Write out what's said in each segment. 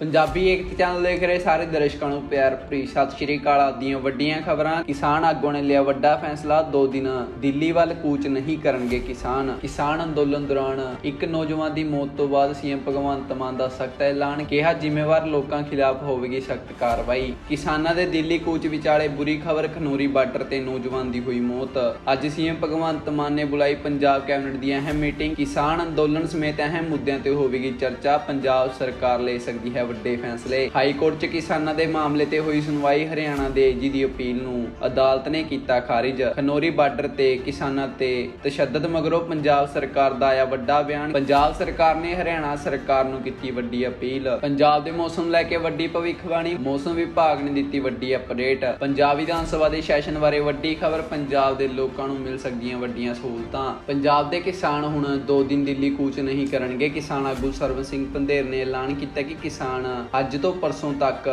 ਪੰਜਾਬੀ ਏਕਤਾ channel ਦੇਖ ਰਹੇ ਸਾਰੇ ਦਰਸ਼ਕਾਂ ਨੂੰ ਪਿਆਰ ਭਰੀ। ਸਤਿ ਸ਼੍ਰੀ ਅਕਾਲ ਆਦੀਆਂ ਵੱਡੀਆਂ ਖਬਰਾਂ। ਕਿਸਾਨ ਆਗੂਆਂ ਨੇ ਲਿਆ ਵੱਡਾ ਫੈਸਲਾ, ਦੋ ਦਿਨ ਦਿੱਲੀ ਵੱਲ ਕੂਚ ਨਹੀਂ ਕਰਨਗੇ ਕਿਸਾਨ। ਕਿਸਾਨ ਅੰਦੋਲਨ ਦੌਰਾਨ ਇੱਕ ਨੌਜਵਾਨ ਦੀ ਮੌਤ ਤੋਂ ਬਾਅਦ ਸੀਐਮ ਭਗਵੰਤ ਮਾਨ ਦਾ ਸਖਤ ਐਲਾਨ, ਕਿਹਾ ਜ਼ਿੰਮੇਵਾਰ ਲੋਕਾਂ ਖਿਲਾਫ ਹੋਵੇਗੀ ਸਖਤ ਕਾਰਵਾਈ। ਕਿਸਾਨਾਂ ਦੇ ਦਿੱਲੀ ਕੂਚ ਵਿਚਾਲੇ ਬੁਰੀ ਖਬਰ, ਖਨੂਰੀ ਬਾਰਡਰ ਤੇ ਨੌਜਵਾਨ ਦੀ ਹੋਈ ਮੌਤ। ਅੱਜ ਸੀਐਮ ਭਗਵੰਤ ਮਾਨ ਨੇ ਬੁਲਾਈ ਪੰਜਾਬ ਕੈਬਨਿਟ ਦੀ ਅਹਿਮ ਮੀਟਿੰਗ। ਕਿਸਾਨ ਅੰਦੋਲਨ ਸਮੇਤ ਅਹਿਮ ਮੁੱਦਿਆਂ ਤੇ ਹੋਵੇਗੀ ਚਰਚਾ, ਪੰਜਾਬ ਸਰਕਾਰ ਲੈ ਸਕਦੀ ਹੈ ਵੱਡੇ ਫੈਸਲੇ। ਹਾਈ ਕੋਰਟ 'ਚ ਕਿਸਾਨਾਂ ਦੇ ਮਾਮਲੇ ਤੇ ਹੋਈ ਸੁਣਵਾਈ ਹਰਿਆਣਾ ਦੇ ਏਜੀ ਦੀ ਅਪੀਲ ਨੂੰ ਅਦਾਲਤ ਨੇ ਕੀਤਾ ਖਾਰਿਜ। ਖਨੋਰੀ ਬਾਰਡਰ ਤੇ ਕਿਸਾਨਾਂ ਤੇ ਤਸ਼ੱਦਦ ਮਗਰੋਂ ਪੰਜਾਬ ਸਰਕਾਰ ਦਾ ਆਇਆ ਵੱਡਾ ਬਿਆਨ। ਪੰਜਾਬ ਸਰਕਾਰ ਨੇ ਹਰਿਆਣਾ ਸਰਕਾਰ ਨੂੰ ਕੀਤੀ ਵੱਡੀ ਅਪੀਲ। ਪੰਜਾਬ ਦੇ ਮੌਸਮ ਲੈ ਕੇ ਵੱਡੀ ਭਵਿੱਖਬਾਣੀ। ਮੌਸਮ ਵਿਭਾਗ ਨੇ ਦਿੱਤੀ ਵੱਡੀ ਅਪਡੇਟ। ਪੰਜਾਬ ਵਿਧਾਨ ਸਭਾ ਦੇ ਸੈਸ਼ਨ ਬਾਰੇ ਵੱਡੀ ਖਬਰ ਪੰਜਾਬ ਦੇ ਲੋਕਾਂ ਨੂੰ ਮਿਲ ਸਕਦੀਆਂ ਵੱਡੀਆਂ ਸਹੂਲਤਾਂ। ਪੰਜਾਬ ਦੇ ਕਿਸਾਨ ਹੁਣ 2 ਦਿਨ ਦਿੱਲੀ ਕੂਚ ਨਹੀਂ ਕਰਨਗੇ। ਕਿਸਾਨ ਆਗੂ ਸਰਵਨ ਸਿੰਘ ਪੰਧੇਰ ਨੇ ਐਲਾਨ ਕੀਤਾ ਕਿ ਕਿਸਾਨ ਅੱਜ ਤੋਂ ਪਰਸੋਂ ਤੱਕ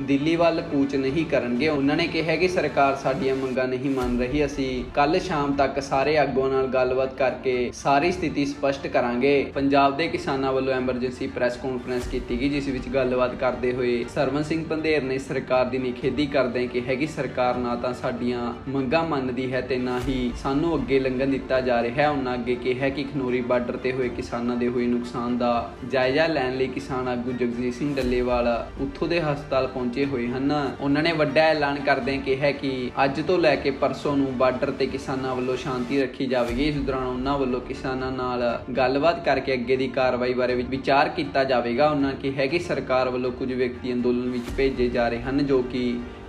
ਦਿੱਲੀ ਵੱਲ ਕੂਚ ਨਹੀਂ ਕਰਨਗੇ। ਉਹਨਾਂ ਨੇ ਕਿਹਾ ਕਿ ਸਰਕਾਰ ਸਾਡੀਆਂ ਮੰਗਾਂ ਨਹੀਂ ਮੰਨ ਰਹੀ। ਅਸੀਂ ਕੱਲ ਸ਼ਾਮ ਤੱਕ ਸਾਰੇ ਆਗੂਆਂ ਨਾਲ ਗੱਲਬਾਤ ਕਰਕੇ ਸਾਰੀ ਸਥਿਤੀ ਸਪਸ਼ਟ ਕਰਾਂਗੇ। ਪੰਜਾਬ ਦੇ ਕਿਸਾਨਾਂ ਵੱਲੋਂ ਐਮਰਜੈਂਸੀ ਪ੍ਰੈਸ ਕਾਨਫਰੰਸ ਕੀਤੀ ਗਈ, ਜਿਸ ਵਿੱਚ ਗੱਲਬਾਤ ਕਰਦੇ ਹੋਏ ਸਰਵਨ ਸਿੰਘ ਪੰਧੇਰ ਨੇ ਸਰਕਾਰ ਦੀ ਨਿਖੇਧੀ ਕਰਦੇ ਕਿਹਾ ਕਿ ਸਰਕਾਰ ਨਾ ਤਾਂ ਸਾਡੀਆਂ ਮੰਗਾਂ ਮੰਨਦੀ ਹੈ ਤੇ ਨਾ ਹੀ ਸਾਨੂੰ ਅੱਗੇ ਲੰਘਣ ਦਿੱਤਾ ਜਾ ਰਿਹਾ ਹੈ। ਉਹਨਾਂ ਅੱਗੇ ਕਿਹਾ ਕਿ ਖਨੋਰੀ ਬਾਰਡਰ ਤੇ ਹੋਏ ਕਿਸਾਨਾਂ ਦੇ ਹੋਏ ਨੁਕਸਾਨ ਦਾ ਜਾਇਜ਼ਾ ਲੈਣ ਲਈ ਕਿਸਾਨ ਆਗੂ ਜਗਜੀਤ ਸਿੰਘ ਡੱਲੇਵਾਲ ਉੱਥੋਂ ਦੇ ਹਸਪਤਾਲ ਪਹੁੰਚੇ ਹੋਏ ਹਨ। ਉਹਨਾਂ ਨੇ ਵੱਡਾ ਐਲਾਨ ਕਰਦੇ ਕਿਹਾ ਕਿ ਅੱਜ ਤੋਂ ਲੈ ਕੇ ਪਰਸੋਂ ਨੂੰ ਬਾਰਡਰ ਤੇ ਕਿਸਾਨਾਂ ਵੱਲੋਂ ਸ਼ਾਂਤੀ ਰੱਖੀ ਜਾਵੇਗੀ। ਇਸ ਦੌਰਾਨ ਉਹਨਾਂ ਵੱਲੋਂ ਕਿਸਾਨਾਂ ਨਾਲ ਗੱਲਬਾਤ ਕਰਕੇ ਅੱਗੇ ਦੀ ਕਾਰਵਾਈ ਬਾਰੇ ਵਿਚਾਰ ਕੀਤਾ ਜਾਵੇਗਾ। ਉਹਨਾਂ ਕਿਹਾ ਕਿ ਸਰਕਾਰ ਵੱਲੋਂ ਕੁਝ ਵਿਅਕਤੀ ਅੰਦੋਲਨ ਵਿੱਚ ਭੇਜੇ ਜਾ ਰਹੇ ਹਨ, ਜੋ ਕਿ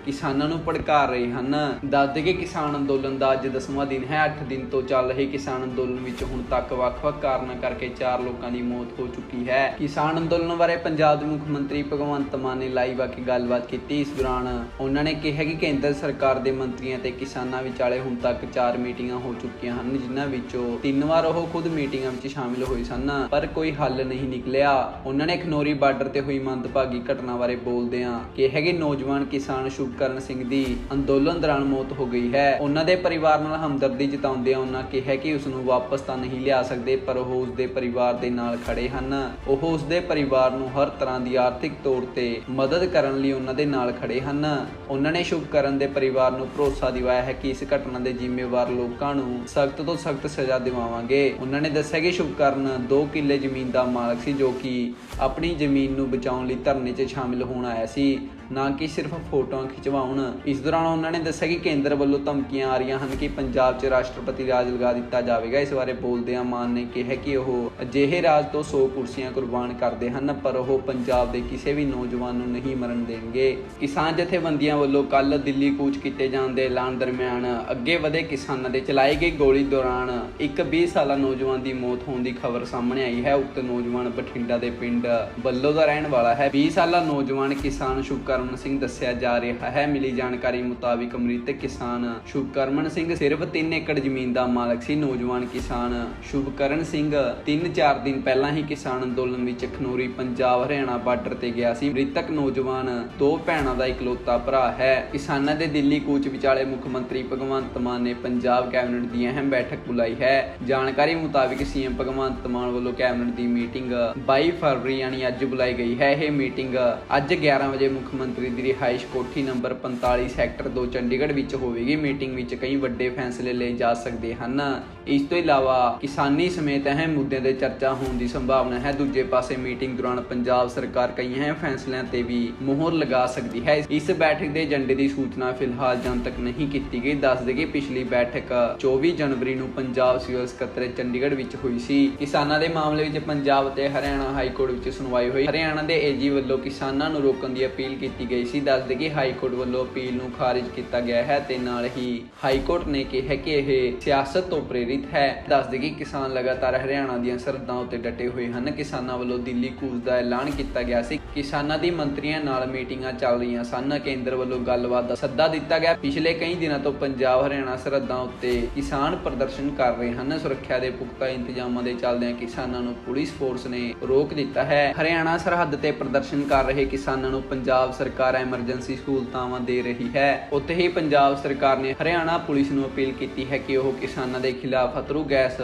ਕਿਸਾਨਾਂ ਨੂੰ ਭੜਕਾ ਰਹੇ ਹਨ। ਦੱਸ ਦੇ ਕਿ ਕਿਸਾਨ ਅੰਦੋਲਨ ਦਾ ਅੱਜ 10ਵਾਂ ਦਿਨ ਹੈ। 8 ਦਿਨ ਤੋਂ ਚੱਲ ਰਹੇ ਕਿਸਾਨ ਅੰਦੋਲਨ ਵਿੱਚ ਹੁਣ ਤੱਕ ਵੱਖ-ਵੱਖ ਕਾਰਨਾਂ ਕਰਕੇ 4 ਲੋਕਾਂ ਦੀ ਮੌਤ ਹੋ ਚੁੱਕੀ ਹੈ। ਕਿਸਾਨ ਅੰਦੋਲਨ ਬਾਰੇ ਪੰਜਾਬ ਦੇ ਮੁੱਖ ਮੰਤਰੀ ਭਗਵੰਤ ਮਾਨ ਨੇ ਲਾਈਵ ਆ ਕੇ ਗੱਲਬਾਤ ਕੀਤੀ। ਇਸ ਦੌਰਾਨ ਉਹਨਾਂ ਨੇ ਕਿਹਾ ਕਿ ਕੇਂਦਰ ਸਰਕਾਰ ਦੇ ਮੰਤਰੀਆਂ ਤੇ ਕਿਸਾਨਾਂ ਵਿਚਾਲੇ ਹੁਣ ਤੱਕ 4 ਮੀਟਿੰਗਾਂ ਹੋ ਚੁੱਕੀਆਂ ਹਨ, ਜਿਨ੍ਹਾਂ ਵਿੱਚੋਂ ਤਿੰਨ ਵਾਰ ਉਹ ਖੁਦ ਮੀਟਿੰਗਾਂ ਵਿੱਚ ਸ਼ਾਮਿਲ ਹੋਏ ਸਨ, ਪਰ ਕੋਈ ਹੱਲ ਨਹੀਂ ਨਿਕਲਿਆ। ਉਹਨਾਂ ਨੇ ਖਨੋਰੀ ਬਾਰਡਰ ਤੇ ਹੋਈ ਮੰਦਭਾਗੀ ਘਟਨਾ ਬਾਰੇ ਬੋਲਦਿਆਂ ਕਿਹਾ ਕਿ ਨੌਜਵਾਨ ਕਿਸਾਨ ਸ਼ੁਭ ਸ਼ੁਭਕਰਨ ਸਿੰਘ ਦੀ ਅੰਦੋਲਨ ਦੌਰਾਨ ਮੌਤ ਹੋ ਗਈ ਹੈ। ਉਹਨਾਂ ਦੇ ਪਰਿਵਾਰ ਨਾਲ ਹਮਦਰਦੀ ਜਤਾਉਂਦਿਆਂ ਉਹਨਾਂ ਕਿਹਾ ਕਿ ਉਸ ਨੂੰ ਵਾਪਸ ਤਾਂ ਨਹੀਂ ਲਿਆ ਸਕਦੇ, ਪਰ ਉਹ ਉਸ ਦੇ ਪਰਿਵਾਰ ਦੇ ਨਾਲ ਖੜੇ ਹਨ। ਉਹ ਉਸ ਦੇ ਪਰਿਵਾਰ ਨੂੰ ਹਰ ਤਰ੍ਹਾਂ ਦੀ ਆਰਥਿਕ ਤੌਰ ਤੇ ਮਦਦ ਕਰਨ ਲਈ ਉਹਨਾਂ ਦੇ ਨਾਲ ਖੜੇ ਹਨ। ਉਹਨਾਂ ਨੇ ਸ਼ੁਭਕਰਨ ਦੇ ਪਰਿਵਾਰ ਨੂੰ ਭਰੋਸਾ ਦਿਵਾਇਆ ਹੈ ਕਿ ਇਸ ਘਟਨਾ ਦੇ ਜ਼ਿੰਮੇਵਾਰ ਲੋਕਾਂ ਨੂੰ ਸਖਤ ਤੋਂ ਸਖਤ ਸਜ਼ਾ ਦਿਵਾਵਾਂਗੇ। ਉਹਨਾਂ ਨੇ ਦੱਸਿਆ ਕਿ ਸ਼ੁਭਕਰਨ 2 ਕਿੱਲੇ ਜ਼ਮੀਨ ਦਾ ਮਾਲਕ ਸੀ, ਜੋ ਕਿ ਆਪਣੀ ਜ਼ਮੀਨ ਨੂੰ ਬਚਾਉਣ ਲਈ ਧਰਨੇ 'ਚ ਸ਼ਾਮਿਲ ਹੋਣ ਆਇਆ ਸੀ। ਨਾ ਕਿ ਸਿਰਫ ਫੋਟੋਆਂ ਖਿਚਵਾਉਣ। ਇਸ ਦੌਰਾਨ ਉਹਨਾਂ ਨੇ ਦੱਸਿਆ ਕਿ ਕੇਂਦਰ ਵੱਲੋਂ ਧਮਕੀਆਂ ਆ ਰਹੀਆਂ ਹਨ ਕਿ ਪੰਜਾਬ 'ਚ ਰਾਸ਼ਟਰਪਤੀ ਰਾਜ ਲਗਾ ਦਿੱਤਾ ਜਾਵੇਗਾ। ਇਸ ਬਾਰੇ ਬੋਲਦਿਆਂ ਮਾਨ ਨੇ ਕਿਹਾ ਕਿ ਉਹ ਅਜਿਹੇ ਰਾਜ ਤੋਂ 100 ਕੁਰਸੀਆਂ ਕੁਰਬਾਨ ਕਰਦੇ ਹਨ, ਪਰ ਉਹ ਪੰਜਾਬ ਦੇ ਕਿਸੇ ਵੀ ਨੌਜਵਾਨ ਨੂੰ ਨਹੀਂ ਮਰਨ ਦੇਣਗੇ। ਕਿਸਾਨ ਜਥੇਬੰਦੀਆਂ ਵੱਲੋਂ ਕੱਲ ਦਿੱਲੀ ਕੂਚ ਕੀਤੇ ਜਾਣ ਦੇ ਐਲਾਨ ਦਰਮਿਆਨ ਅੱਗੇ ਵਧੇ ਕਿਸਾਨਾਂ ਦੇ ਚਲਾਈ ਗਈ ਗੋਲੀ ਦੌਰਾਨ ਇੱਕ 20 ਸਾਲਾ ਨੌਜਵਾਨ ਦੀ ਮੌਤ ਹੋਣ ਦੀ ਖਬਰ ਸਾਹਮਣੇ ਆਈ ਹੈ। ਉਕਤ ਨੌਜਵਾਨ ਬਠਿੰਡਾ ਦੇ ਪਿੰਡ ਬੱਲੋ ਦਾ ਰਹਿਣ ਵਾਲਾ ਹੈ। 20 ਸਾਲਾ ਨੌਜਵਾਨ ਕਿਸਾਨ ਸ਼ੁਭਕਰਮਨ ਸਿੰਘ ਦੱਸਿਆ ਜਾ ਰਿਹਾ ਹੈ। ਮਿਲੀ ਜਾਣਕਾਰੀ ਮੁਤਾਬਿਕ ਮ੍ਰਿਤਕ ਕਿਸਾਨ ਸ਼ੁਭਕਰਮਨ ਸਿੰਘ ਸਿਰਫ 3 ਏਕੜ ਜ਼ਮੀਨ ਦਾ ਮਾਲਕ ਸੀ। ਨੌਜਵਾਨ ਕਿਸਾਨ ਸ਼ੁਭਕਰਨ ਸਿੰਘ 3-4 ਦਿਨ ਪਹਿਲਾਂ ਹੀ ਕਿਸਾਨ ਅੰਦੋਲਨ ਵਿੱਚ ਖਨੋਰੀ, ਪੰਜਾਬ, ਹਰਿਆਣਾ ਬਾਰਡਰ ਤੇ ਗਿਆ ਸੀ। ਮ੍ਰਿਤਕ ਨੌਜਵਾਨ ਦੋ ਭੈਣਾਂ ਦਾ ਇਕਲੌਤਾ ਭਰਾ ਹੈ। ਕਿਸਾਨਾਂ ਦੇ ਦਿੱਲੀ ਕੂਚ ਵਿਚਾਲੇ ਮੁੱਖ ਮੰਤਰੀ ਭਗਵੰਤ ਮਾਨ ਨੇ ਪੰਜਾਬ ਕੈਬਨਿਟ ਦੀ ਅਹਿਮ ਬੈਠਕ ਬੁਲਾਈ ਹੈ। ਜਾਣਕਾਰੀ ਮੁਤਾਬਿਕ ਸੀਐਮ ਭਗਵੰਤ ਮਾਨ ਵੱਲੋਂ ਕੈਬਨਿਟ ਦੀ ਮੀਟਿੰਗ 22 ਫਰਵਰੀ, ਯਾਨੀ ਅੱਜ ਬੁਲਾਈ ਗਈ ਹੈ। ਇਹ ਮੀਟਿੰਗ ਅੱਜ 11 ਵਜੇ ਮੁੱਖ ਮੰਤਰੀ ਦੀ ਰਿਹਾਇਸ਼ ਕੋਠੀ ਨੰਬਰ 45 ਸੈਕਟਰ 2 ਚੰਡੀਗੜ੍ਹ ਵਿੱਚ ਹੋਵੇਗੀ। ਮੀਟਿੰਗ ਵਿੱਚ ਕਈ ਵੱਡੇ ਫੈਸਲੇ ਲਏ ਜਾ ਸਕਦੇ ਹਨ। ਇਸ ਤੋਂ ਇਲਾਵਾ ਕਿਸਾਨੀ ਸਮੇਤ ਅਹਿਮ ਮੁੱਦਿਆਂ ਤੇ ਚਰਚਾ ਹੋਣ ਦੀ ਸੰਭਾਵਨਾ ਹੈ। ਦੂਜੇ ਪਾਸੇ ਮੀਟਿੰਗ ਦੌਰਾਨ ਪੰਜਾਬ ਸਰਕਾਰ ਕਈ ਅਹਿਮ ਫੈਸਲਿਆਂ ਤੇ ਵੀ ਮੋਹਰ ਲਗਾ ਸਕਦੀ ਹੈ। ਇਸ ਬੈਠਕ ਦੇ ਏਜੰਡੇ ਦੀ ਸੂਚਨਾ ਫਿਲਹਾਲ ਜਨਤਕ ਨਹੀਂ ਕੀਤੀ ਗਈ। ਦੱਸ ਦੇਈਏ ਪਿਛਲੀ ਬੈਠਕ 24 ਜਨਵਰੀ ਨੂੰ ਪੰਜਾਬ ਸਿਵਲ ਸਕੱਤਰ ਚੰਡੀਗੜ੍ਹ ਵਿੱਚ ਹੋਈ ਸੀ। ਕਿਸਾਨਾਂ ਦੇ ਮਾਮਲੇ ਵਿੱਚ ਪੰਜਾਬ ਤੇ ਹਰਿਆਣਾ ਹਾਈ ਕੋਰਟ ਵਿੱਚ ਸੁਣਵਾਈ ਹੋਈ। ਹਰਿਆਣਾ ਦੇ ਏਜੀ ਵੱਲੋਂ ਕਿਸਾਨਾਂ ਨੂੰ ਰੋਕਣ ਦੀ ਅਪੀਲ ਕੀਤੀ ਕੀਤੀ ਗਈ ਸੀ। ਦੱਸ ਦੇਈਏ, ਹਾਈ ਕੋਰਟ ਵੱਲੋਂ ਅਪੀਲ ਨੂੰ ਖਾਰਿਜ ਕੀਤਾ ਗਿਆ ਹੈ ਤੇ ਨਾਲ ਹੀ ਹਾਈ ਕੋਰਟ ਨੇ ਕਿਹਾ ਕਿ ਇਹ ਸਿਆਸਤ ਤੋਂ ਪ੍ਰੇਰਿਤ ਹੈ। ਦੱਸ ਦੇਈਏ, ਕਿਸਾਨ ਲਗਾਤਾਰ ਹਰਿਆਣਾ ਦੀਆਂ ਸਰਹੱਦਾਂ ਉੱਤੇ ਡਟੇ ਹੋਏ ਹਨ। ਕਿਸਾਨਾਂ ਵੱਲੋਂ ਦਿੱਲੀ ਕੂਚ ਦਾ ਐਲਾਨ ਕੀਤਾ ਗਿਆ ਸੀ। ਕਿਸਾਨਾਂ ਦੀ ਮੰਤਰੀਆਂ ਨਾਲ ਮੀਟਿੰਗਾਂ ਚੱਲ ਰਹੀਆਂ ਸਨ। ਕੇਂਦਰ ਵੱਲੋਂ ਗੱਲਬਾਤ ਦਾ ਸੱਦਾ ਦਿੱਤਾ ਗਿਆ। ਪਿਛਲੇ ਕਈ ਦਿਨਾਂ ਤੋਂ ਪੰਜਾਬ, ਹਰਿਆਣਾ ਸਰਹੱਦਾਂ ਉੱਤੇ ਕਿਸਾਨ ਪ੍ਰਦਰਸ਼ਨ ਕਰ ਰਹੇ ਹਨ। ਸੁਰੱਖਿਆ ਦੇ ਪੁਖਤਾ ਇੰਤਜ਼ਾਮਾਂ ਦੇ ਚੱਲਦਿਆਂ ਕਿਸਾਨਾਂ ਨੂੰ ਪੁਲਿਸ ਫੋਰਸ ਨੇ ਰੋਕ ਦਿੱਤਾ ਹੈ। ਹਰਿਆਣਾ ਸਰਹੱਦ ਤੇ ਪ੍ਰਦਰਸ਼ਨ ਕਰ ਰਹੇ ਕਿਸਾਨਾਂ ਨੂੰ ਪੰਜਾਬ ਸਰਕਾਰ ਐਮਰਜੈਂਸੀ ਸਹੂਲਤਾਂ ਦੇ ਰਹੀ ਹੈ। ਉੱਥੇ ਹੀ ਪੰਜਾਬ ਸਰਕਾਰ ਨੇ ਹਰਿਆਣਾ ਪੁਲਿਸ ਨੂੰ ਅਪੀਲ ਕੀਤੀ ਹੈ ਕਿ ਉਹ ਕਿਸਾਨਾਂ ਦੇ ਖਿਲਾਫ ਅਥਰੂ ਗੈਸ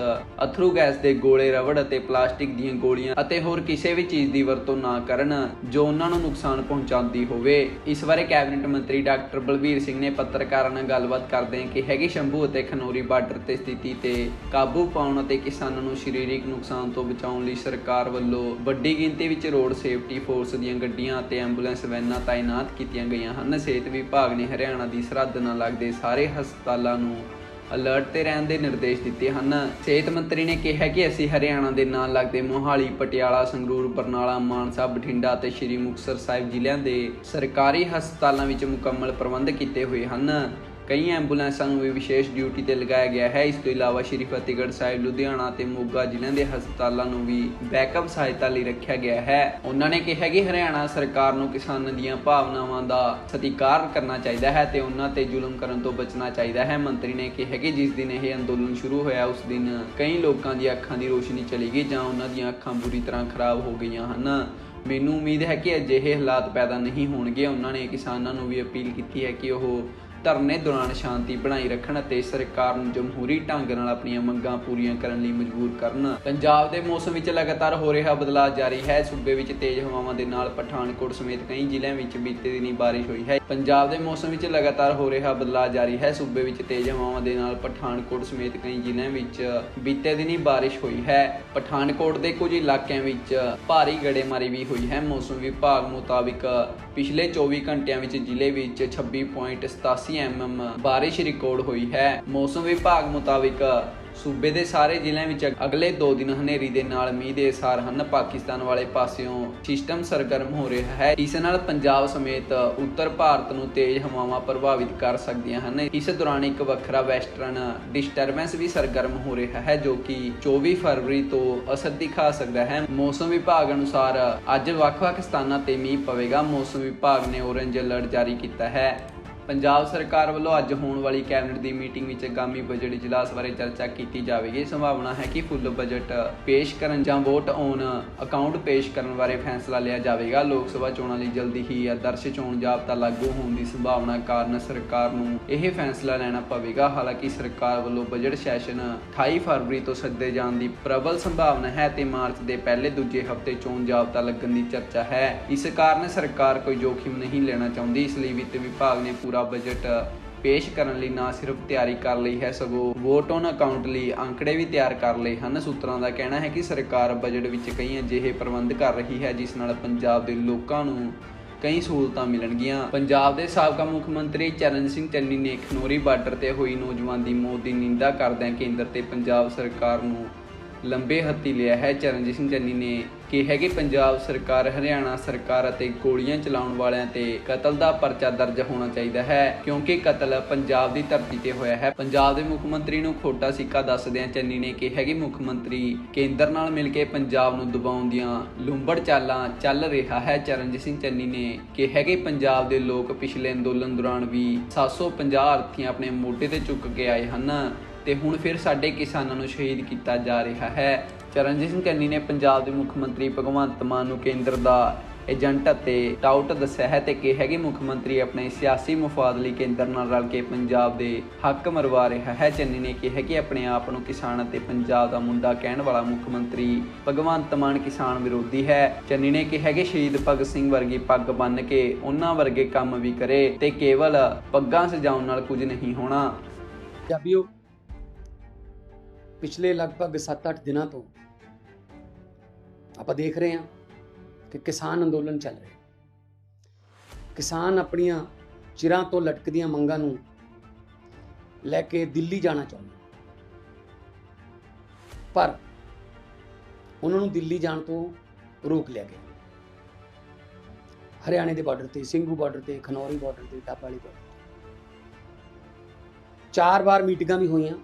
ਅਥਰੂ ਗੈਸ ਦੇ ਗੋਲੇ ਰਬੜ ਅਤੇ ਪਲਾਸਟਿਕ ਦੀਆਂ ਗੋਲੀਆਂ ਅਤੇ ਹੋਰ ਕਿਸੇ ਵੀ ਚੀਜ਼ ਦੀ ਵਰਤੋਂ ਨਾ ਕਰਨ, ਜੋ ਉਹਨਾਂ ਨੂੰ ਨੁਕਸਾਨ ਪਹੁੰਚਾਉਂਦੀ ਹੋਵੇ। ਇਸ ਬਾਰੇ ਕੈਬਨਿਟ ਮੰਤਰੀ ਡਾਕਟਰ ਬਲਬੀਰ ਸਿੰਘ ਨੇ ਪੱਤਰਕਾਰਾਂ ਨਾਲ ਗੱਲਬਾਤ ਕਰਦੇ ਕਿ ਹੈਗੀ ਸ਼ੰਭੂ ਅਤੇ ਖਨੌਰੀ ਬਾਰਡਰ ਤੇ ਸਥਿਤੀ ਤੇ ਕਾਬੂ ਪਾਉਣ ਅਤੇ ਕਿਸਾਨਾਂ ਨੂੰ ਸਰੀਰਕ ਨੁਕਸਾਨ ਤੋਂ ਬਚਾਉਣ ਲਈ ਸਰਕਾਰ ਵੱਲੋਂ ਵੱਡੀ ਗਿਣਤੀ ਵਿੱਚ ਰੋਡ ਸੇਫਟੀ ਫੋਰਸ ਦੀਆਂ ਗੱਡੀਆਂ ਅਤੇ ਐਂਬੂਲੈਂਸ ਵੈਨਾਂ ਤਾਇਨਾਤ ਕੀਤੀਆਂ ਗਈਆਂ ਹਨ। ਸਿਹਤ ਵਿਭਾਗ ਨੇ ਹਰਿਆਣਾ ਦੀ ਸਰਹੱਦ ਨਾਲ ਲੱਗਦੇ ਸਾਰੇ ਹਸਪਤਾਲਾਂ ਨੂੰ ਅਲਰਟ ਤੇ ਰਹਿਣ ਦੇ ਨਿਰਦੇਸ਼ ਦਿੱਤੇ ਹਨ। ਸਿਹਤ ਮੰਤਰੀ ਨੇ ਕਿਹਾ ਕਿ ਅਸੀਂ ਹਰਿਆਣਾ ਦੇ ਨਾਲ ਲੱਗਦੇ ਮੋਹਾਲੀ, ਪਟਿਆਲਾ, ਸੰਗਰੂਰ, ਬਰਨਾਲਾ, ਮਾਨਸਾ, ਬਠਿੰਡਾ ਅਤੇ ਸ਼੍ਰੀ ਮੁਕਤਸਰ ਸਾਹਿਬ ਜ਼ਿਲ੍ਹਿਆਂ ਦੇ ਸਰਕਾਰੀ ਹਸਪਤਾਲਾਂ ਵਿੱਚ ਮੁਕੰਮਲ ਪ੍ਰਬੰਧ ਕੀਤੇ ਹੋਏ ਹਨ। ਕਈ ਐਂਬੂਲੈਂਸਾਂ ਨੂੰ ਵੀ ਵਿਸ਼ੇਸ਼ ਡਿਊਟੀ ਤੇ ਲਗਾਇਆ ਗਿਆ ਹੈ। ਇਸ ਤੋਂ ਇਲਾਵਾ ਸ਼੍ਰੀ ਫਤਿਹਗੜ੍ਹ ਸਾਹਿਬ, ਲੁਧਿਆਣਾ ਤੇ ਮੋਗਾ ਜ਼ਿਲ੍ਹਿਆਂ ਦੇ ਹਸਪਤਾਲਾਂ ਨੂੰ ਵੀ ਬੈਕਅਪ ਸਹਾਇਤਾ ਲਈ ਰੱਖਿਆ ਗਿਆ ਹੈ। ਉਹਨਾਂ ਨੇ ਕਿਹਾ ਕਿ ਹਰਿਆਣਾ ਸਰਕਾਰ ਨੂੰ ਕਿਸਾਨਾਂ ਦੀਆਂ ਭਾਵਨਾਵਾਂ ਦਾ ਸਤਿਕਾਰ ਕਰਨਾ ਚਾਹੀਦਾ ਹੈ ਤੇ ਉਹਨਾਂ ਤੇ ਜ਼ੁਲਮ ਕਰਨ ਤੋਂ ਬਚਣਾ ਚਾਹੀਦਾ ਹੈ। ਮੰਤਰੀ ਨੇ ਕਿਹਾ ਕਿ ਜਿਸ ਦਿਨ ਇਹ ਅੰਦੋਲਨ ਸ਼ੁਰੂ ਹੋਇਆ, ਉਸ ਦਿਨ ਕਈ ਲੋਕਾਂ ਦੀਆਂ ਅੱਖਾਂ ਦੀ ਰੋਸ਼ਨੀ ਚਲੀ ਗਈ ਜਾਂ ਉਹਨਾਂ ਦੀਆਂ ਅੱਖਾਂ ਬੁਰੀ ਤਰ੍ਹਾਂ ਖਰਾਬ ਹੋ ਗਈਆਂ ਹਨ। ਮੈਨੂੰ ਉਮੀਦ ਹੈ ਕਿ ਅਜਿਹੇ ਹਾਲਾਤ ਪੈਦਾ ਨਹੀਂ ਹੋਣਗੇ। ਉਹਨਾਂ ਨੇ ਕਿਸਾਨਾਂ ਨੂੰ ਵੀ ਅਪੀਲ ਕੀਤੀ ਹੈ ਕਿ ਉਹ ਧਰਨੇ ਦੌਰਾਨ ਸ਼ਾਂਤੀ ਬਣਾਈ ਰੱਖਣ ਅਤੇ ਸਰਕਾਰ ਨੂੰ ਜਮਹੂਰੀ ਢੰਗ ਨਾਲ ਆਪਣੀਆਂ ਮੰਗਾਂ ਪੂਰੀਆਂ ਕਰਨ ਲਈ ਮਜਬੂਰ ਕਰਨ। ਪੰਜਾਬ ਦੇ ਮੌਸਮ ਵਿੱਚ ਲਗਾਤਾਰ ਹੋ ਰਿਹਾ ਬਦਲਾਅ ਜਾਰੀ ਹੈ। ਸੂਬੇ ਵਿੱਚ ਤੇਜ਼ ਹਵਾਵਾਂ ਦੇ ਨਾਲ ਪਠਾਨਕੋਟ ਸਮੇਤ ਕਈ ਜ਼ਿਲ੍ਹਿਆਂ ਵਿੱਚ ਬੀਤੇ ਦਿਨੀ ਬਾਰਿਸ਼ ਹੋਈ ਹੈ। ਪੰਜਾਬ ਦੇ ਮੌਸਮ ਵਿੱਚ ਲਗਾਤਾਰ ਹੋ ਰਿਹਾ ਬਦਲਾਅ ਜਾਰੀ ਹੈ। ਸੂਬੇ ਵਿੱਚ ਤੇਜ਼ ਹਵਾਵਾਂ ਦੇ ਨਾਲ ਪਠਾਨਕੋਟ ਸਮੇਤ ਕਈ ਜ਼ਿਲ੍ਹਿਆਂ ਵਿੱਚ ਬੀਤੇ ਦਿਨੀ ਬਾਰਿਸ਼ ਹੋਈ ਹੈ। ਪਠਾਨਕੋਟ ਦੇ ਕੁਝ ਇਲਾਕਿਆਂ ਵਿੱਚ ਭਾਰੀ ਗੜੇਮਾਰੀ ਵੀ ਹੋਈ ਹੈ। ਮੌਸਮ ਵਿਭਾਗ ਮੁਤਾਬਿਕ ਪਿਛਲੇ 24 ਘੰਟਿਆਂ ਵਿੱਚ ਜ਼ਿਲ੍ਹੇ ਵਿੱਚ 26.87 ਐਮਐਮ ਬਾਰਿਸ਼ ਰਿਕਾਰਡ ਹੋਈ ਹੈ। ਮੌਸਮ ਵਿਭਾਗ ਮੁਤਾਬਿਕ ਸੂਬੇ ਦੇ ਸਾਰੇ ਜ਼ਿਲ੍ਹਿਆਂ ਵਿੱਚ ਅਗਲੇ 2 ਦਿਨ ਹਨੇਰੀ ਦੇ ਨਾਲ ਮੀਂਹ ਦੇ ਅਸਾਰ ਹਨ। ਪਾਕਿਸਤਾਨ ਵਾਲੇ ਪਾਸਿਓਂ ਸਿਸਟਮ ਸਰਗਰਮ ਹੋ ਰਿਹਾ ਹੈ। ਇਸ ਨਾਲ ਪੰਜਾਬ ਸਮੇਤ ਉੱਤਰ ਭਾਰਤ ਨੂੰ ਤੇਜ਼ ਹਵਾਵਾਂ ਪ੍ਰਭਾਵਿਤ ਕਰ ਸਕਦੀਆਂ ਹਨ। ਇਸ ਦੌਰਾਨ ਇੱਕ ਵੱਖਰਾ ਵੈਸਟਰਨ ਡਿਸਟਰਬੈਂਸ ਵੀ ਸਰਗਰਮ ਹੋ ਰਿਹਾ ਹੈ, ਜੋ ਕਿ 24 ਫਰਵਰੀ ਤੋਂ ਅਸਰ ਦਿਖਾ ਸਕਦਾ ਹੈ। ਮੌਸਮ ਵਿਭਾਗ ਅਨੁਸਾਰ ਅੱਜ ਵੱਖ-ਵੱਖ ਸਥਾਨਾਂ ਤੇ ਮੀਂਹ ਪਵੇਗਾ। ਮੌਸਮ ਵਿਭਾਗ ਨੇ ਔਰੇਂਜ ਅਲਰਟ ਜਾਰੀ ਕੀਤਾ ਹੈ। ਪੰਜਾਬ ਸਰਕਾਰ ਵੱਲੋਂ ਅੱਜ ਹੋਣ ਵਾਲੀ ਕੈਬਨਿਟ ਦੀ ਮੀਟਿੰਗ ਵਿੱਚ ਆਗਾਮੀ ਬਜਟ ਇਜਲਾਸ ਬਾਰੇ ਚਰਚਾ ਕੀਤੀ ਜਾਵੇਗੀ। ਸੰਭਾਵਨਾ ਹੈ ਕਿ ਫੁੱਲ ਬਜਟ ਪੇਸ਼ ਕਰਨ ਜਾਂ ਵੋਟ ਔਨ ਅਕਾਊਂਟ ਪੇਸ਼ ਕਰਨ ਬਾਰੇ ਫੈਸਲਾ ਲਿਆ ਜਾਵੇਗਾ। ਲੋਕ ਸਭਾ ਚੋਣਾਂ ਲਈ ਜਲਦੀ ਹੀ ਆਦਰਸ਼ ਚੋਣ ਜਾਬਤਾ ਲਾਗੂ ਹੋਣ ਦੀ ਸੰਭਾਵਨਾ ਕਾਰਨ ਸਰਕਾਰ ਨੂੰ ਇਹ ਫੈਸਲਾ ਲੈਣਾ ਪਵੇਗਾ। ਹਾਲਾਂਕਿ ਸਰਕਾਰ ਵੱਲੋਂ ਬਜਟ ਸੈਸ਼ਨ 28 ਫਰਵਰੀ ਤੋਂ ਸੱਦੇ ਜਾਣ ਦੀ ਪ੍ਰਬਲ ਸੰਭਾਵਨਾ ਹੈ ਤੇ ਮਾਰਚ ਦੇ ਪਹਿਲੇ ਦੂਜੇ ਹਫ਼ਤੇ ਚੋਣ ਜਾਬਤਾ ਲੱਗਣ ਦੀ ਚਰਚਾ ਹੈ। ਇਸ ਕਾਰਨ ਸਰਕਾਰ ਕੋਈ ਜੋਖਿਮ ਨਹੀਂ ਲੈਣਾ ਚਾਹੁੰਦੀ। ਇਸ ਲਈ ਵਿੱਤ ਵਿਭਾਗ ਨੇ ਪੂਰਾ ਬਜਟ ਪੇਸ਼ ਕਰਨ ਲਈ ਨਾ ਸਿਰਫ ਤਿਆਰੀ ਕਰ ਲਈ ਹੈ ਸਗੋਂ ਵੋਟ ਔਨ ਅਕਾਊਂਟ ਲਈ ਅੰਕੜੇ ਵੀ ਤਿਆਰ ਕਰ ਲਏ ਹਨ। ਸੂਤਰਾਂ ਦਾ ਕਹਿਣਾ ਹੈ ਕਿ ਸਰਕਾਰ ਬਜਟ ਵਿੱਚ ਕਈ ਅਜਿਹੇ ਪ੍ਰਬੰਧ ਕਰ ਰਹੀ ਹੈ, ਜਿਸ ਨਾਲ ਪੰਜਾਬ ਦੇ ਲੋਕਾਂ ਨੂੰ ਕਈ ਸਹੂਲਤਾਂ ਮਿਲਣਗੀਆਂ। ਪੰਜਾਬ ਦੇ ਸਾਬਕਾ ਮੁੱਖ ਮੰਤਰੀ ਚਰਨ ਸਿੰਘ ਚੰਨੀ ਨੇ ਖਨੋਰੀ ਬਾਰਡਰ ਤੇ ਹੋਈ ਨੌਜਵਾਨ ਦੀ ਮੌਤ ਦੀ ਨਿੰਦਾ ਕਰਦਿਆਂ ਕੇਂਦਰ ਤੇ ਪੰਜਾਬ ਸਰਕਾਰ ਨੂੰ ਲੰਬੇ ਹੱਥੀ ਲਿਆ ਹੈ। ਚਰਨਜੀਤ ਸਿੰਘ ਚੰਨੀ ਨੇ ਕਿਹਾ ਕਿ ਪੰਜਾਬ ਸਰਕਾਰ, ਹਰਿਆਣਾ ਸਰਕਾਰ ਅਤੇ ਗੋਲੀਆਂ ਚਲਾਉਣ ਵਾਲਿਆਂ ਤੇ ਕਤਲ ਦਾ ਪਰਚਾ ਦਰਜ ਹੋਣਾ ਚਾਹੀਦਾ ਹੈ, ਕਿਉਂਕਿ ਕਤਲ ਪੰਜਾਬ ਦੀ ਧਰਤੀ ਤੇ ਹੋਇਆ ਹੈ। ਪੰਜਾਬ ਦੇ ਮੁੱਖ ਮੰਤਰੀ ਨੂੰ ਖੋਟਾ ਸਿੱਕਾ ਦੱਸਦਿਆਂ ਚੰਨੀ ਨੇ ਕਿਹਾ ਕਿ ਮੁੱਖ ਮੰਤਰੀ ਕੇਂਦਰ ਨਾਲ ਮਿਲ ਕੇ ਪੰਜਾਬ ਨੂੰ ਦਬਾਉਣ ਦੀਆਂ ਲੁੰਬੜ ਚਾਲਾਂ ਚੱਲ ਰਿਹਾ ਹੈ। ਚਰਨਜੀਤ ਸਿੰਘ ਚੰਨੀ ਨੇ ਕਿਹਾ ਕਿ ਪੰਜਾਬ ਦੇ ਲੋਕ ਪਿਛਲੇ ਅੰਦੋਲਨ ਦੌਰਾਨ ਵੀ 750 ਅਰਥੀਆਂ ਆਪਣੇ ਮੋਢੇ ਤੇ ਚੁੱਕ ਕੇ ਆਏ ਹਨ। ਤੇ ਹੁਣ ਫਿਰ ਸਾਡੇ ਕਿਸਾਨਾਂ ਨੂੰ ਸ਼ਹੀਦ ਕੀਤਾ ਜਾ ਰਿਹਾ ਹੈ। ਚਰਨਜੀਤ ਸਿੰਘ ਚੰਨੀ ਨੇ ਪੰਜਾਬ ਦੇ ਮੁੱਖ ਮੰਤਰੀ ਭਗਵੰਤ ਮਾਨ ਨੂੰ ਕੇਂਦਰ ਦਾ ਏਜੰਟ ਅਤੇ ਟਾਊਟ ਦੱਸਿਆ ਹੈ ਤੇ ਕਿਹਾ ਕਿ ਮੁੱਖ ਮੰਤਰੀ ਆਪਣੇ ਸਿਆਸੀ ਮਫਾਦ ਲਈ ਕੇਂਦਰ ਨਾਲ ਰਲ ਕੇ ਪੰਜਾਬ ਦੇ ਹੱਕ ਮਰਵਾ ਰਿਹਾ ਹੈ। ਚੰਨੀ ਨੇ ਕਿਹਾ ਕਿ ਆਪਣੇ ਆਪ ਨੂੰ ਕਿਸਾਨ ਅਤੇ ਪੰਜਾਬ ਦਾ ਮੁੰਡਾ ਕਹਿਣ ਵਾਲਾ ਮੁੱਖ ਮੰਤਰੀ ਭਗਵੰਤ ਮਾਨ ਕਿਸਾਨ ਵਿਰੋਧੀ ਹੈ। ਚੰਨੀ ਨੇ ਕਿਹਾ ਕਿ ਸ਼ਹੀਦ ਭਗਤ ਸਿੰਘ ਵਰਗੀ ਪੱਗ ਬੰਨ੍ਹ ਕੇ ਉਹਨਾਂ ਵਰਗੇ ਕੰਮ ਵੀ ਕਰੇ ਤੇ ਕੇਵਲ ਪੱਗਾਂ ਸਜਾਉਣ ਨਾਲ ਕੁਝ ਨਹੀਂ ਹੋਣਾ। ਪੰਜਾਬੀਓ ਪਿਛਲੇ ਲਗਭਗ 7-8 ਦਿਨਾਂ ਤੋਂ ਆਪਾਂ ਦੇਖ ਰਹੇ ਹਾਂ ਕਿ ਕਿਸਾਨ ਅੰਦੋਲਨ ਚੱਲ ਰਿਹਾ ਕਿਸਾਨ ਆਪਣੀਆਂ ਚਿਰਾਂ ਤੋਂ ਲਟਕਦੀਆਂ ਮੰਗਾਂ ਨੂੰ ਲੈ ਕੇ ਦਿੱਲੀ ਜਾਣਾ ਚਾਹੁੰਦੇ ਪਰ ਉਹਨਾਂ ਨੂੰ ਦਿੱਲੀ ਜਾਣ ਤੋਂ ਰੋਕ ਲਿਆ ਗਿਆ। ਹਰਿਆਣੇ ਦੇ ਬਾਰਡਰ ਤੇ, ਸਿੰਘੂ ਬਾਰਡਰ ਤੇ, ਖਨੌਰੀ ਬਾਰਡਰ ਤੇ ਟਾਪਾਲੀ ਬਾਰਡਰ ਚਾਰ ਵਾਰ ਮੀਟਿੰਗਾਂ ਵੀ ਹੋਈਆਂ।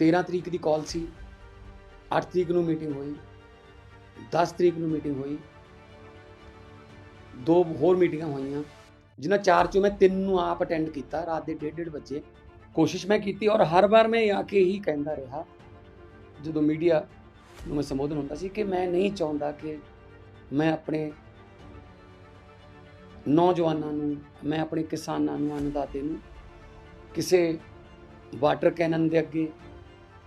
13 ਤਰੀਕ ਦੀ ਕਾਲ ਸੀ 8 ਤਰੀਕ ਨੂੰ ਮੀਟਿੰਗ ਹੋਈ 10 ਤਰੀਕ ਨੂੰ ਮੀਟਿੰਗ ਹੋਈ, ਦੋ ਹੋਰ ਮੀਟਿੰਗਾਂ ਹੋਈਆਂ, ਜਿਨ੍ਹਾਂ ਚਾਰ ਚੋਂ ਮੈਂ ਤਿੰਨ ਨੂੰ ਆਪ ਅਟੈਂਡ ਕੀਤਾ, ਰਾਤ ਦੇ 1:30 ਵਜੇ। ਕੋਸ਼ਿਸ਼ ਮੈਂ ਕੀਤੀ ਔਰ ਹਰ ਵਾਰ ਮੈਂ ਆ ਕੇ ਹੀ ਕਹਿੰਦਾ ਰਿਹਾ, ਜਦੋਂ ਮੀਡੀਆ ਨੂੰ ਮੈਂ ਸੰਬੋਧਨ ਹੁੰਦਾ ਸੀ ਕਿ ਮੈਂ ਨਹੀਂ ਚਾਹੁੰਦਾ ਕਿ ਮੈਂ ਆਪਣੇ ਨੌਜਵਾਨਾਂ ਨੂੰ, ਮੈਂ ਆਪਣੇ ਕਿਸਾਨਾਂ ਨੂੰ, ਅੰਨਦਾਤੇ ਨੂੰ ਕਿਸੇ ਵਾਟਰ ਕੈਨਨ ਦੇ ਅੱਗੇ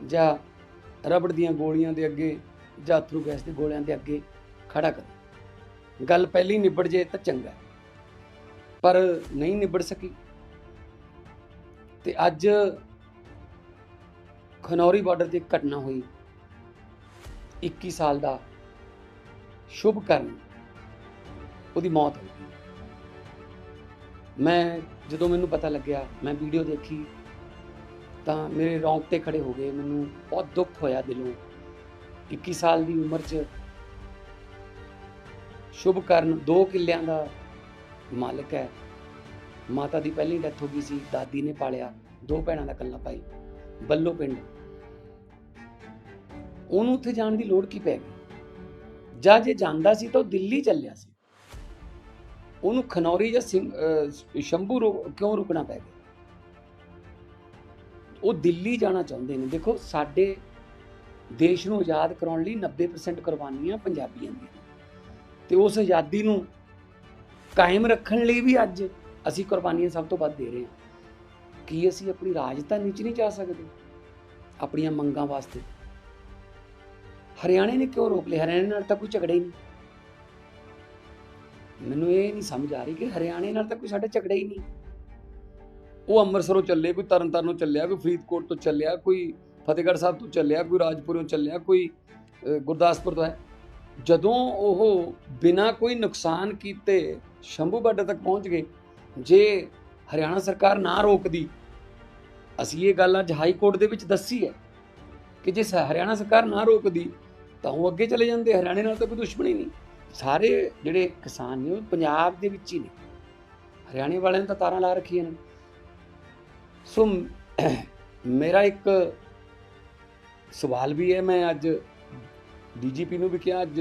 ਜਾਂ ਰਬੜ ਦੀਆਂ ਗੋਲੀਆਂ ਦੇ ਅੱਗੇ ਜਾਂ ਅਥਰੂ ਗੈਸ ਦੇ ਗੋਲਿਆਂ ਦੇ ਅੱਗੇ ਖੜਾ ਕਰ। ਗੱਲ ਪਹਿਲੀ ਨਿਬੜ ਜੇ ਤਾਂ ਚੰਗਾ ਪਰ ਨਹੀਂ ਨਿਬੜ ਸਕੀ। ਤੇ ਅੱਜ ਖਨੌਰੀ ਬਾਰਡਰ ਤੇ ਇੱਕ ਘਟਨਾ ਹੋਈ। 21 ਸਾਲ ਦਾ ਸ਼ੁਭ ਕਰਨ ਉਹਦੀ ਮੌਤ ਹੋ ਗਈ। ਮੈਂ ਜਦੋਂ ਮੈਨੂੰ ਪਤਾ ਲੱਗਿਆ, ਮੈਂ ਵੀਡੀਓ ਦੇਖੀ। ਤਾਂ ਮੇਰੇ ਰੌਂਗਟੇ ਖੜੇ ਹੋ ਗਏ। ਮੈਨੂੰ ਬਹੁਤ ਦੁੱਖ ਹੋਇਆ ਦਿਲੋਂ। 21 ਸਾਲ ਦੀ ਉਮਰ 'ਚ ਸ਼ੁਭ ਕਰਨ ਦੋ ਕਿੱਲਿਆਂ ਦਾ ਮਾਲਕ ਹੈ। ਮਾਤਾ ਦੀ ਪਹਿਲੀ ਡੈਥ ਹੋ ਗਈ ਸੀ, ਦਾਦੀ ਨੇ ਪਾਲਿਆ, ਦੋ ਭੈਣਾਂ ਦਾ ਇਕੱਲਾ ਭਾਈ, ਬੱਲੋ ਪਿੰਡ। ਉਹਨੂੰ ਉੱਥੇ ਜਾਣ ਦੀ ਲੋੜ ਕੀ ਪੈ ਗਈ? ਜਾਂ ਜੇ ਜਾਂਦਾ ਸੀ ਤਾਂ ਉਹ ਦਿੱਲੀ ਚੱਲਿਆ ਸੀ। ਉਹਨੂੰ ਖਨੌਰੀ ਜਾਂ ਸਿੰਘ ਸ਼ੰਭੂ ਰੁ- ਕਿਉਂ ਰੁਕਣਾ ਪੈ ਗਿਆ? ਉਹ ਦਿੱਲੀ ਜਾਣਾ ਚਾਹੁੰਦੇ ਨੇ। ਦੇਖੋ, ਸਾਡੇ ਦੇਸ਼ ਨੂੰ ਆਜ਼ਾਦ ਕਰਾਉਣ ਲਈ 90% ਕੁਰਬਾਨੀਆਂ ਪੰਜਾਬੀਆਂ ਦੀਆਂ। ਤੇ ਉਸ ਆਜ਼ਾਦੀ ਨੂੰ ਕਾਇਮ ਰੱਖਣ ਲਈ ਵੀ ਅੱਜ ਅਸੀਂ ਕੁਰਬਾਨੀਆਂ ਸਭ ਤੋਂ ਵੱਧ ਦੇ ਰਹੇ ਹਾਂ। ਕੀ ਅਸੀਂ ਆਪਣੀ ਰਾਜਧਾਨੀ 'ਚ ਨਹੀਂ ਜਾ ਸਕਦੇ? ਆਪਣੀਆਂ ਮੰਗਾਂ ਵਾਸਤੇ। ਹਰਿਆਣੇ ਨੇ ਕਿਉਂ ਰੋਕ ਲਿਆ? ਹਰਿਆਣੇ ਨਾਲ ਤਾਂ ਕੋਈ ਝਗੜਾ ਹੀ ਨਹੀਂ। ਮੈਨੂੰ ਇਹ ਨਹੀਂ ਸਮਝ ਆ ਰਹੀ ਕਿ ਹਰਿਆਣੇ ਨਾਲ ਤਾਂ ਕੋਈ ਸਾਡਾ ਝਗੜਾ ਹੀ ਨਹੀਂ। ਉਹ ਅੰਮ੍ਰਿਤਸਰੋਂ ਚੱਲੇ, ਕੋਈ ਤਰਨਤਾਰਨੋਂ ਚੱਲਿਆ, ਕੋਈ ਫਰੀਦਕੋਟ ਤੋਂ ਚੱਲਿਆ, ਕੋਈ ਫਤਿਹਗੜ੍ਹ ਸਾਹਿਬ ਤੋਂ ਚੱਲਿਆ, ਕੋਈ ਰਾਜਪੁਰੋਂ ਚੱਲਿਆ, ਕੋਈ ਗੁਰਦਾਸਪੁਰ ਤੋਂ ਹੈ। ਜਦੋਂ ਉਹ ਬਿਨਾਂ ਕੋਈ ਨੁਕਸਾਨ ਕੀਤੇ ਸ਼ੰਭੂ ਬਾਰਡਰ ਤੱਕ ਪਹੁੰਚ ਗਏ, ਜੇ ਹਰਿਆਣਾ ਸਰਕਾਰ ਨਾ ਰੋਕਦੀ, ਅਸੀਂ ਇਹ ਗੱਲ ਅੱਜ ਹਾਈ ਕੋਰਟ ਦੇ ਵਿੱਚ ਦੱਸੀ ਹੈ ਕਿ ਜੇ ਸ- ਹਰਿਆਣਾ ਸਰਕਾਰ ਨਾ ਰੋਕਦੀ, ਤਾਂ ਉਹ ਅੱਗੇ ਚਲੇ ਜਾਂਦੇ, ਹਰਿਆਣੇ ਨਾਲ ਤਾਂ ਕੋਈ ਦੁਸ਼ਮਣੀ ਨਹੀਂ। ਸਾਰੇ ਜਿਹੜੇ ਕਿਸਾਨ ਨੇ, ਉਹ ਪੰਜਾਬ ਦੇ ਵਿੱਚ ਹੀ ਨੇ। ਹਰਿਆਣੇ ਵਾਲਿਆਂ ਨੇ ਤਾਂ ਤਾਰਾਂ ਲਾ ਰੱਖੀਆਂ ਨੇ। ਸੋ ਮੇਰਾ ਇੱਕ ਸਵਾਲ ਵੀ ਹੈ, ਮੈਂ ਅੱਜ ਡੀਜੀਪੀ ਨੂੰ ਵੀ ਕਿਹਾ, ਅੱਜ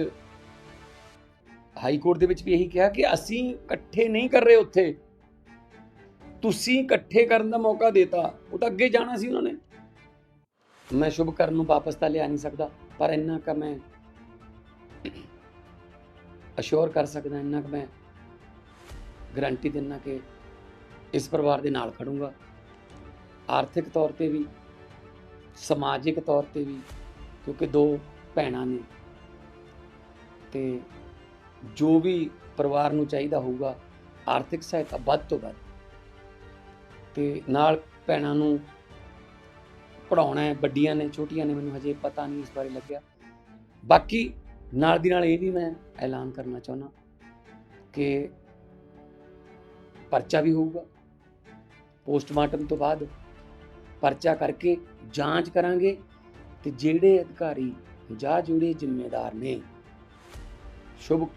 ਹਾਈ ਕੋਰਟ ਦੇ ਵਿੱਚ ਵੀ ਇਹੀ ਕਿਹਾ ਕਿ ਅਸੀਂ ਇਕੱਠੇ ਨਹੀਂ ਕਰ ਰਹੇ ਉੱਥੇ। ਤੁਸੀਂ ਇਕੱਠੇ ਕਰਨ ਦਾ ਮੌਕਾ ਦੇਤਾ, ਉਹ ਤਾਂ ਅੱਗੇ ਜਾਣਾ ਸੀ ਉਹਨਾਂ ਨੇ। ਮੈਂ ਸ਼ੁਭ ਕਰਨ ਨੂੰ ਵਾਪਸ ਤਾਂ ਲਿਆ ਨਹੀਂ ਸਕਦਾ, ਪਰ ਇੰਨਾ ਕ ਮੈਂ ਅਸ਼ੋਰ ਕਰ ਸਕਦਾ, ਇੰਨਾ ਕ ਮੈਂ ਗਰੰਟੀ ਦਿੰਨਾ ਕਿ ਇਸ ਪਰਿਵਾਰ ਦੇ ਨਾਲ ਖੜੂੰਗਾ। ਆਰਥਿਕ ਤੌਰ ਤੇ ਵੀ, ਸਮਾਜਿਕ ਤੌਰ ਤੇ ਵੀ, ਕਿਉਂਕਿ ਦੋ ਭੈਣਾਂ ਨੇ। ਤੇ ਜੋ ਵੀ ਪਰਿਵਾਰ ਨੂੰ ਚਾਹੀਦਾ ਹੋਊਗਾ, ਆਰਥਿਕ ਸਹਾਇਤਾ ਵੱਧ ਤੋਂ ਵੱਧ। ਤੇ ਨਾਲ ਭੈਣਾਂ ਨੂੰ ਪੜਾਉਣਾ ਹੈ, ਵੱਡੀਆਂ ਨੇ, ਛੋਟੀਆਂ ਨੇ, ਮੈਨੂੰ ਹਜੇ ਪਤਾ ਨਹੀਂ ਇਸ ਬਾਰੇ ਲੱਗਿਆ। ਬਾਕੀ ਨਾਲ ਦੀ ਨਾਲ ਇਹ ਵੀ ਮੈਂ ਐਲਾਨ ਕਰਨਾ ਚਾਹੁੰਦਾ ਕਿ ਪਰਚਾ ਵੀ ਹੋਊਗਾ, ਪੋਸਟਮਾਰਟਮ ਤੋਂ ਬਾਅਦ ਪਰਚਾ ਕਰਕੇ ਜਾਂਚ ਕਰਾਂਗੇ ਤੇ ਜਿਹੜੇ ਅਧਿਕਾਰੀ ਜਾਂ ਜਿਹੜੇ ਜ਼ਿੰਮੇਦਾਰ ਨੇ ਸ਼ੁਭ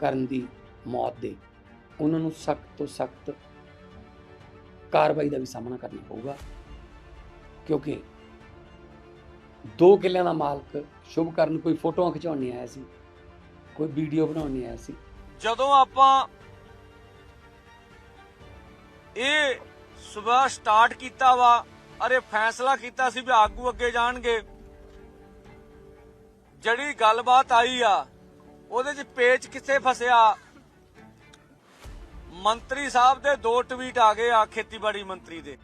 ਕਰਨ ਦੀ ਮੌਤ ਦੇ, ਉਹਨਾਂ ਨੂੰ ਸਖਤ ਤੋਂ ਸਖਤ ਕਾਰਵਾਈ ਦਾ ਵੀ ਸਾਹਮਣਾ ਕਰਨਾ ਪਊਗਾ। ਕਿਉਂਕਿ ਦੋ ਕਿੱਲਿਆਂ ਦਾ ਮਾਲਕ ਸ਼ੁਭ ਕਰਨ ਕੋਈ ਫੋਟੋਆਂ ਖਿਚਾਉਣ ਨਹੀਂ ਆਇਆ ਸੀ, ਕੋਈ ਵੀਡੀਓ ਬਣਾਉਣ ਨਹੀਂ ਆਇਆ ਸੀ। ਜਦੋਂ ਆਪਾਂ ਇਹ ਸਵੇਰ ਸਟਾਰਟ ਕੀਤਾ ਵਾ ਅਰੇ ਫੈਸਲਾ ਕੀਤਾ ਸੀ ਵੀ ਆਗੂ ਅੱਗੇ ਜਾਣਗੇ। ਜਿਹੜੀ ਗੱਲਬਾਤ ਆਈ ਆ, ਉਹਦੇ 'ਚ ਪੇਚ ਕਿੱਥੇ ਫਸਿਆ? ਮੰਤਰੀ ਸਾਹਿਬ ਦੇ ਦੋ ਟਵੀਟ ਆ ਗਏ ਆ ਖੇਤੀਬਾੜੀ ਮੰਤਰੀ ਦੇ।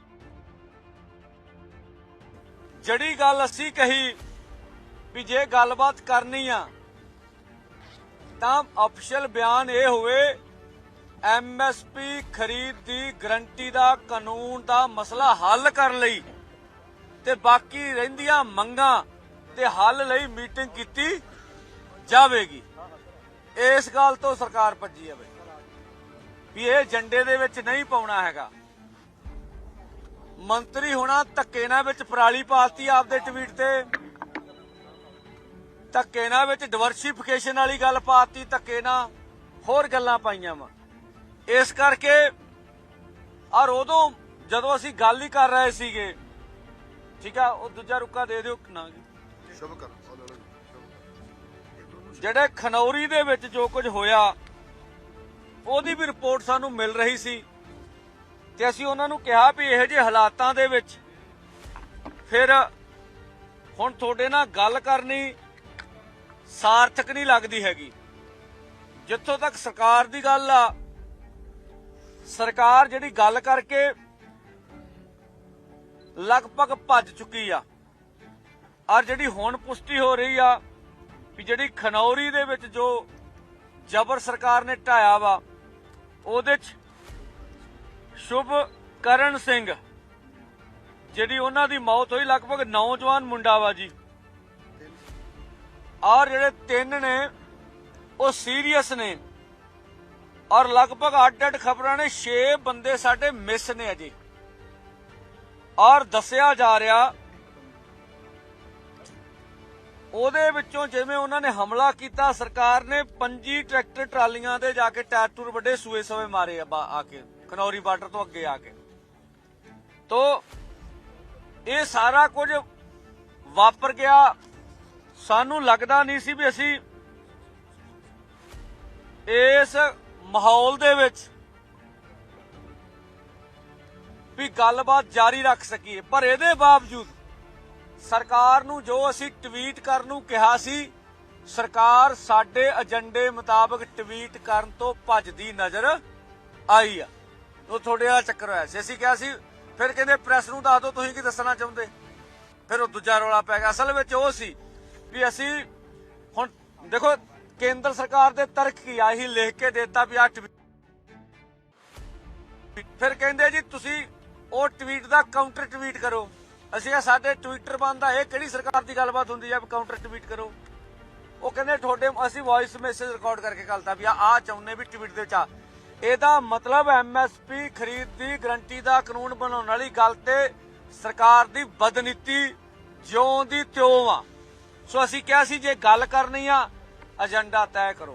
ਜਿਹੜੀ ਗੱਲ ਅਸੀਂ ਕਹੀ ਵੀ ਜੇ ਗੱਲਬਾਤ ਕਰਨੀ ਆ, ਤਾਂ ਅਫੀਸ਼ੀਅਲ ਬਿਆਨ ਇਹ ਹੋਵੇ ਐਮਐਸਪੀ ਖਰੀਦ ਦੀ ਗਰੰਟੀ ਦਾ ਕਾਨੂੰਨ ਦਾ ਮਸਲਾ ਹੱਲ ਕਰਨ ਲਈ ਤੇ ਬਾਕੀ ਰਹਿੰਦੀਆਂ ਮੰਗਾਂ ਤੇ ਹੱਲ ਲਈ ਮੀਟਿੰਗ ਕੀਤੀ ਜਾਵੇਗੀ। ਇਸ ਗੱਲ ਤੋਂ ਸਰਕਾਰ ਭੱਜੀ ਹੈ ਵੀ ਇਹ ਏਜੰਡੇ ਦੇ ਵਿੱਚ ਨਹੀਂ ਪਾਉਣਾ ਹੈਗਾ। ਮੰਤਰੀ ਹੋਣਾ ਧੱਕੇ ਨਾਲ ਵਿੱਚ ਪਰਾਲੀ ਪਾਤੀ ਆਪਦੇ ਟਵੀਟ ਤੇ। ਧੱਕੇ ਨਾਲ ਵਿੱਚ ਡਿਵਰਸਿਫਿਕੇਸ਼ਨ ਵਾਲੀ ਗੱਲ ਪਾਤੀ, ਧੱਕੇ ਨਾਲ ਹੋਰ ਗੱਲਾਂ ਪਾਈਆਂ ਵਾ। ਇਸ ਕਰਕੇ ਔਰ ਉਦੋਂ ਜਦੋਂ ਅਸੀਂ ਗੱਲ ਹੀ ਕਰ ਰਹੇ ਸੀਗੇ ਠੀਕ ਆ ਉਹ ਦੂਜਾ ਰੁੱਕਾ ਦੇ ਦਿਓ ਨਾ। ਸ਼ੁਭ ਕਰ। ਜਿਹੜੇ ਖਨੌਰੀ ਦੇ ਵਿੱਚ ਜੋ ਕੁਝ ਹੋਇਆ ਉਹਦੀ ਵੀ ਰਿਪੋਰਟ ਸਾਨੂੰ ਮਿਲ ਰਹੀ ਸੀ। ਤੇ ਅਸੀਂ ਉਹਨਾਂ ਨੂੰ ਕਿਹਾ ਵੀ ਇਹੋ ਜਿਹੇ ਹਾਲਾਤਾਂ ਦੇ ਵਿੱਚ ਫਿਰ ਹੁਣ ਤੁਹਾਡੇ ਨਾਲ ਗੱਲ ਕਰਨੀ ਸਾਰਥਕ ਨਹੀਂ ਲੱਗਦੀ ਹੈਗੀ। ਜਿੱਥੋਂ ਤੱਕ ਸਰਕਾਰ ਦੀ ਗੱਲ ਆ ਸਰਕਾਰ ਜਿਹੜੀ ਗੱਲ ਕਰਕੇ ਲਗਭਗ ਭੱਜ ਚੁੱਕੀ ਆ। ਔਰ ਜਿਹੜੀ ਹੁਣ ਪੁਸ਼ਟੀ ਹੋ ਰਹੀ ਆ ਵੀ ਜਿਹੜੀ ਖਨੌਰੀ ਦੇ ਵਿੱਚ ਜੋ ਜਬਰ ਸਰਕਾਰ ਨੇ ਢਾਇਆ ਵਾ, ਉਹਦੇ ਚ ਸ਼ੁਭ ਕਰਨ ਸਿੰਘ, ਜਿਹੜੀ ਉਹਨਾਂ ਦੀ ਮੌਤ ਹੋਈ ਲਗਭਗ ਨੌਜਵਾਨ ਮੁੰਡਾ ਵਾ ਜੀ। ਔਰ ਜਿਹੜੇ ਤਿੰਨ ਨੇ, ਉਹ ਸੀਰੀਅਸ ਨੇ। ਔਰ ਲਗਭਗ ਅੱਡ-ਅੱਡ ਖਬਰਾਂ ਨੇ 6 ਬੰਦੇ ਸਾਡੇ ਮਿਸ ਨੇ ਅਜੇ। ਔਰ ਦੱਸਿਆ ਜਾ ਰਿਹਾ, ਉਹਦੇ ਵਿੱਚੋਂ ਜਿਵੇਂ ਉਹਨਾਂ ਨੇ ਹਮਲਾ ਕੀਤਾ, ਸਰਕਾਰ ਨੇ ਪੰਜੀ ਟਰੈਕਟਰ ਟਰਾਲੀਆਂ ਦੇ ਜਾ ਕੇ ਟਾਇਰ ਟੂਰ ਵੱਡੇ ਸੂਏ ਸਵੇ ਮਾਰੇ ਆ ਆ ਕੇ ਖਨੌਰੀ ਬਾਰਡਰ ਤੋਂ ਅੱਗੇ ਆ ਕੇ। ਤੋ ਇਹ ਸਾਰਾ ਕੁਝ ਵਾਪਰ ਗਿਆ। ਸਾਨੂੰ ਲੱਗਦਾ ਨਹੀਂ ਸੀ ਵੀ ਅਸੀਂ ਇਸ ਮਾਹੌਲ ਦੇ ਵਿੱਚ ਵੀ ਗੱਲਬਾਤ ਜਾਰੀ ਰੱਖ ਸਕੀਏ। ਪਰ ਇਹਦੇ ਬਾਵਜੂਦ ਸਰਕਾਰ ਨੂੰ ਜੋ ਅਸੀਂ ਟਵੀਟ ਕਰਨ ਨੂੰ ਕਿਹਾ ਸੀ, ਸਰਕਾਰ ਸਾਡੇ ਏਜੰਡੇ ਮੁਤਾਬਕ ਟਵੀਟ ਕਰਨ ਤੋਂ ਭੱਜਦੀ ਨਜ਼ਰ ਆਈ ਆ। ਉਹ ਤੁਹਾਡੇ ਆ ਚੱਕਰ ਹੋਇਆ ਸੀ। ਅਸੀਂ ਕਿਹਾ ਸੀ, ਫਿਰ ਕਹਿੰਦੇ ਪ੍ਰੈਸ ਨੂੰ ਦੱਸ ਦਿਓ, ਤੁਸੀਂ ਕੀ ਦੱਸਣਾ ਚਾਹੁੰਦੇ? ਫਿਰ ਉਹ ਦੂਜਾ ਰੌਲਾ ਪੈ ਗਿਆ। ਅਸਲ ਵਿੱਚ ਉਹ ਸੀ ਵੀ ਅਸੀਂ ਹੁਣ ਦੇਖੋ ਕੇਂਦਰ ਸਰਕਾਰ ਦੇ ਤਰਕ ਕੀ ਆ? ਲਿਖ ਕੇ ਦਿੱਤਾ ਵੀ ਆ ਫਿਰ ਕਹਿੰਦੇ ਜੀ, ਤੁਸੀਂ ਉਹ ਟਵੀਟ ਦਾ ਕਾਊਂਟਰ ਟਵੀਟ ਕਰੋ। ਅਸੀਂ ਕਿਹਾ, ਸਾਡੇ ਟਵਿੱਟਰ ਬੰਦ ਇਹ ਕਿਹੜੀ ਸਰਕਾਰ ਦੀ ਗੱਲਬਾਤ ਹੁੰਦੀ ਆ ਕਾਊਂਟਰ ਟਵੀਟ ਕਰੋ? ਉਹ ਕਹਿੰਦੇ, ਤੁਹਾਡੇ ਅਸੀਂ ਵੌਇਸ ਮੈਸੇਜ ਰਿਕਾਰਡ ਕਰਕੇ ਕੱਲਤਾ ਵੀ ਆ ਆ ਚਾਹੁੰਦੇ ਵੀ ਟਵੀਟ ਦੇ ਵਿੱਚ ਆ। ਇਹਦਾ ਮਤਲਬ ਐਮਐਸਪੀ ਖਰੀਦ ਦੀ ਗਰੰਟੀ ਦਾ ਕਾਨੂੰਨ ਬਣਾਉਣ ਵਾਲੀ ਗੱਲ ਤੇ ਸਰਕਾਰ ਦੀ ਬਦਨੀਤੀ ਜਿਉਂ ਦੀ ਤਿਉਂ ਆ। ਸੋ ਅਸੀਂ ਕਿਹਾ ਸੀ, ਜੇ ਗੱਲ ਕਰਨੀ ਆ ਏਜੰਡਾ ਤੈਅ ਕਰੋ।